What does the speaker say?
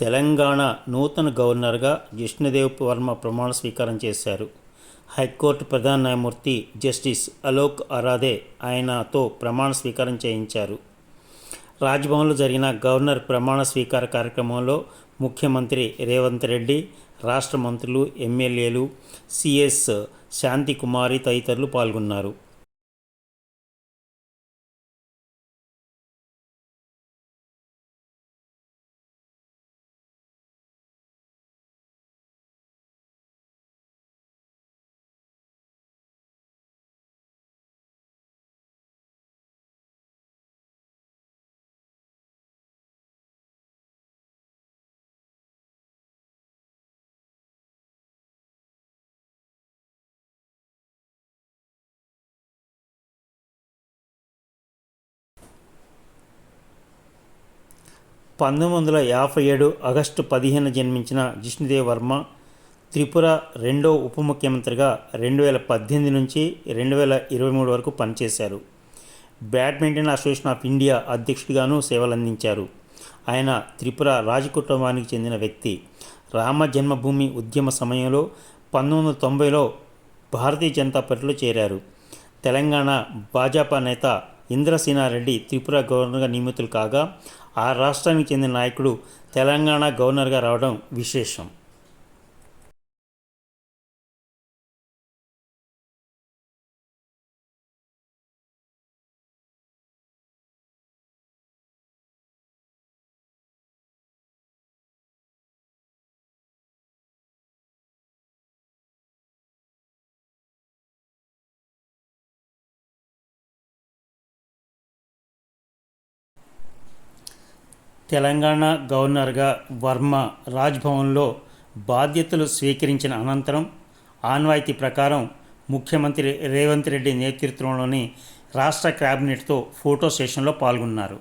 తెలంగాణ నూతన గవర్నర్గా జిష్ణుదేవ్ వర్మ ప్రమాణ స్వీకారం చేశారు. హైకోర్టు ప్రధాన న్యాయమూర్తి జస్టిస్ అలోక్ అరాదే ఆయనతో ప్రమాణ స్వీకారం చేయించారు. రాజ్భవన్లో జరిగిన గవర్నర్ ప్రమాణ స్వీకార కార్యక్రమంలో ముఖ్యమంత్రి రేవంత్ రెడ్డి రాష్ట్ర మంత్రులు ఎమ్మెల్యేలు సిఎస్ శాంతికుమారి తదితరులు పాల్గొన్నారు. పంతొమ్మిది వందల యాభై ఏడు ఆగస్టు పదిహేను జన్మించిన జిష్ణుదేవ్ వర్మ త్రిపుర రెండో ఉప ముఖ్యమంత్రిగా రెండు వేల పద్దెనిమిది నుంచి రెండు వేల ఇరవై మూడు వరకు పనిచేశారు. బ్యాడ్మింటన్ అసోసియేషన్ ఆఫ్ ఇండియా అధ్యక్షుడిగాను సేవలందించారు. ఆయన త్రిపుర రాజకుటుంబానికి చెందిన వ్యక్తి. రామ జన్మభూమి ఉద్యమ సమయంలో పంతొమ్మిది వందల తొంభైలో భారతీయ జనతా పార్టీలో చేరారు. తెలంగాణ భాజపా నేత ఇంద్రసేనారెడ్డి త్రిపుర గవర్నర్గా నియమితులు కాగా ఆ రాష్ట్రానికి చెందిన నాయకుడు తెలంగాణ గవర్నర్గా రావడం విశేషం. తెలంగాణ గవర్నర్గా వర్మ రాజ్భవన్లో బాధ్యతలు స్వీకరించిన అనంతరం ఆన్వాయితీ ప్రకారం ముఖ్యమంత్రి రేవంత్ రెడ్డి నేతృత్వంలోని రాష్ట్ర క్యాబినెట్తో ఫోటో సెషన్లో పాల్గొన్నారు.